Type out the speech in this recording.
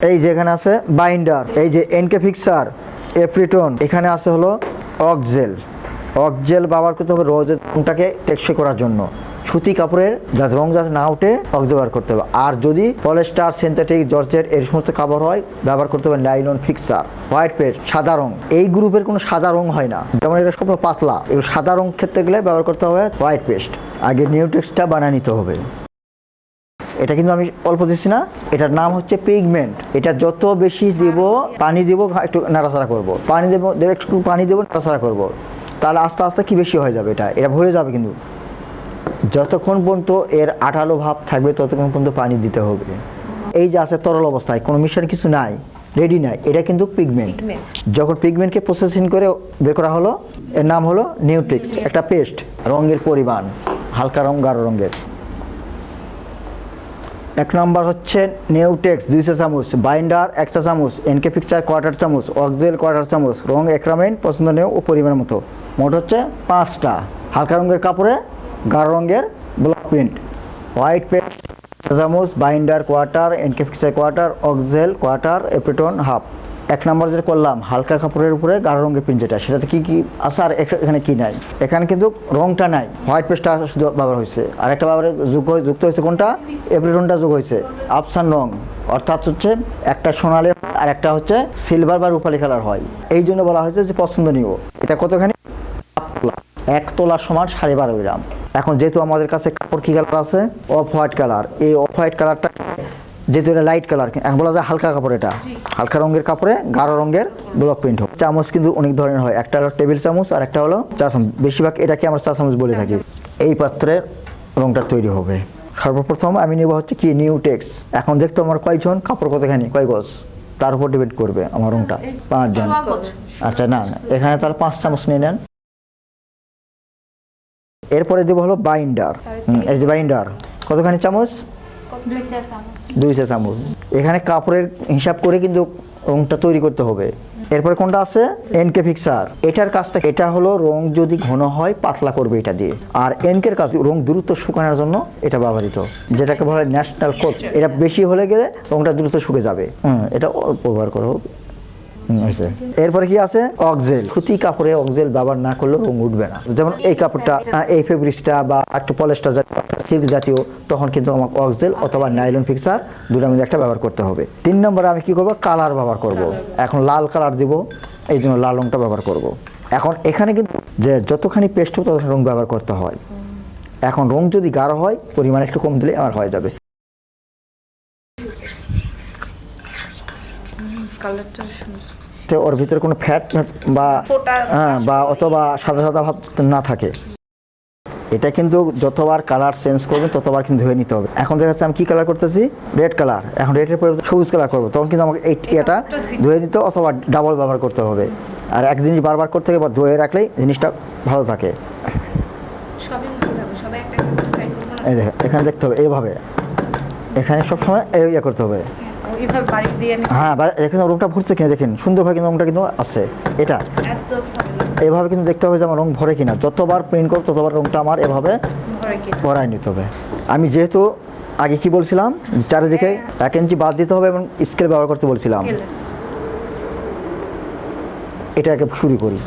এই যে এখানে আছে বাইন্ডার, এই যে এনকে ফিক্সার, এপ্রিটন, এখানে আছে হলো অকজেল অকজেল ব্যবহার করতে হবে রোজের রংটাকে টেকসই করার জন্য। সুতি কাপড়ের যাতে রং যাতে না উঠে অক্স ব্যবহার করতে হবে। আর যদি পলেস্টার, সিনথেটিক, জর্জেট এই সমস্ত কাপড় হয়, ব্যবহার করতে হবে নাইলন ফিক্সার, হোয়াইট পেস্ট, সাদা রং। এই গ্রুপের কোনো সাদা রং হয় না। যেমন এটা সব পাতলা। এগুলো সাদা রং ক্ষেত্রে গেলে ব্যবহার করতে হবে হোয়াইট পেস্ট। আগে নিউটেক্সটা বানিয়ে নিতে হবে। এটা কিন্তু আমি অল্প দিচ্ছি না। এটার নাম হচ্ছে পিগমেন্ট এটা যত বেশি দেব পানি দেবো একটু নাড়াচাড়া করব। পানি দেবো দেবো একটু পানি দেবো নাড়াচাড়া করব। তাহলে আস্তে আস্তে কি বেশি হয়ে যাবে এটা? এটা ভরে যাবে কিন্তু। যতক্ষণ পর্যন্ত এর আঠালো ভাব থাকবে ততক্ষণ পর্যন্ত পানি দিতে হবে। এই যে আছে তরল অবস্থায় কোনো মিশন কিছু নাই রেডি নাই এটা কিন্তু পিগমেন্ট যখন পিগমেন্টকে প্রসেসিং করে বের করা হলো এর নাম হলো নিউট্রিক্স একটা পেস্ট রঙের পরিমাণ হালকা রং গাঢ় রঙের। এক নম্বর হচ্ছে নেউটেক্স দুইশো চামচ বাইন্ডার একশো চামচ এনকে পিকচার কোয়ার্টার চামচ অক্সেল কোয়ার্টার চামচ রং একরামেন, পছন্দনীয় ও পরিমাণ মতো। মোট হচ্ছে পাঁচটা। হালকা রঙের কাপড়ে গাঢ় রঙের ব্লক প্রিন্ট হোয়াইট পেন্ট চামচ বাইন্ডার কোয়ার্টার এনকে পিকচার কোয়ার্টার অক্সেল কোয়ার্টার এপ্রিটন হাফ এক নম্বর যেটা করলাম, হালকা কাপড়ের উপরে গাঢ় রঙের প্রিন্ট যেটা, সেটাতে কি কি আছে আর এখা- এখানে কি নাই? এখানে কিন্তু রংটা নাই, হোয়াইট পেস্টটা শুধু ব্যবহার হয়েছে। আর একটা ব্যবহার যুগ যুক্ত হয়েছে কোনটা? এপ্রিটনটা যোগ হয়েছে। আফসান রং, অর্থাৎ হচ্ছে একটা সোনালি আর একটা হচ্ছে সিলভার বা রূপালি কালার হয়। এই জন্য বলা হয়েছে যে পছন্দনীয়। এটা কতখানি। এক তোলা সমান সাড়ে বারো গ্রাম। এখন যেহেতু আমাদের কাছে কাপড় কি কালার আছে? Off white colour. এই অফ হোয়াইট কালারটা যেহেতু এটা লাইট কালার এখন বলা যায় হালকা কাপড় এটা। হালকা রঙের কাপড়ে গাঢ় রঙের ব্লক প্রিন্ট হোক চামচ কিন্তু অনেক ধরনের হয়। একটা হলো টেবিল চামচ আর একটা হলো চা চামচ। বেশিরভাগ এটাকে আমরা চা চামচ বলে থাকি। এই পাত্রের রঙটা তৈরি হবে। সর্বপ্রথম আমি নেব হচ্ছে কি নিউ টেক্স এখন দেখতো আমার কয়জন কাপড় কতখানি কয় গজ? তার উপর ডিপেন্ড করবে আমার রঙটা পাঁচজন। আচ্ছা না এখানে তাহলে পাঁচ চামচ নিয়ে নেন। এরপরে দেবো হলো বাইন্ডার এই যে বাইন্ডার কতখানি চামচ? দুই চা চামচ। এখানে কাপড়ের হিসাব করে কিন্তু রংটা তৈরি করতে হবে। এরপর কোনটা আছে? এনকে ফিক্সার এটার কাজটা এটা হলো রং যদি ঘন হয়, পাতলা করবে এটা দিয়ে। আর এনকের কাজ, রং দ্রুত শুকানোর জন্য এটা ব্যবহৃত। যেটাকে বলা হয় ন্যাশনাল কোচ এটা বেশি হলে গেলে রংটা দ্রুত শুকে যাবে। এটা অল্প ব্যবহার করা হয়েছে। এরপরে কি আছে? অক্সেল। সুতি কাপড়ে অক্সেল ব্যবহার না করলেও রং উঠবে না। যেমন এই কাপড়টা এই ফেব্রিক্সটা বা একটু পলেস্টার জাতীয় সিল্ক জাতীয় তখন কিন্তু আমাকে অক্সেল অথবা নাইলন ফিক্সার দুটার মধ্যে একটা ব্যবহার করতে হবে। তিন নম্বরে আমি কি করব? কালার ব্যবহার করব। এখন লাল কালার দিব এই জন্য লাল রংটা ব্যবহার করব। এখন এখানে কিন্তু যে যতখানি পেস্ট হবে ততখানি রং ব্যবহার করতে হয়। এখন রং যদি গাঢ় হয় পরিমাণ একটু কম দিলে আমার হয়ে যাবে। কালারটা ওর ভিতরে কোনো ফ্যাট বা হ্যাঁ বা অথবা সাদা সাদা ভাব না থাকে। এটা কিন্তু যতবার কালার চেঞ্জ করবেন ততবার কিন্তু ধুয়ে নিতে হবে। এখন দেখা যাচ্ছে আমি কি কালার করতেছি? রেড কালার এখন রেডের পরে সবুজ কালার করব। তখন কিন্তু আমাকে এই এটা ধুয়ে নিতে অথবা ডাবল ব্যবহার করতে হবে। আর এক জিনিস বারবার করতে হবে বা ধুয়ে রাখলেই জিনিসটা ভালো থাকে। এই দেখেন এখানে দেখতে হবে এইভাবে। এখানে সবসময় এই ইয়ে করতে হবে। এইভাবে বাড়ি দিয়ে হ্যাঁ দেখেন রংটা ভরছে কিনা দেখেন সুন্দরভাবে কিন্তু রংটা কিন্তু আছে। এটা। এভাবে কিন্তু দেখতে হবে যে আমার রং ভরে কিনা। যতবার প্রিন্ট করব ততবার রংটা আমার এভাবে ভরাই নিতে হবে। আমি যেহেতু আগে কি বলছিলাম? চারিদিকে এক ইঞ্চি বাদ দিতে হবে এবং স্কেল ব্যবহার করতে বলছিলাম। এটাকে শুরু করি।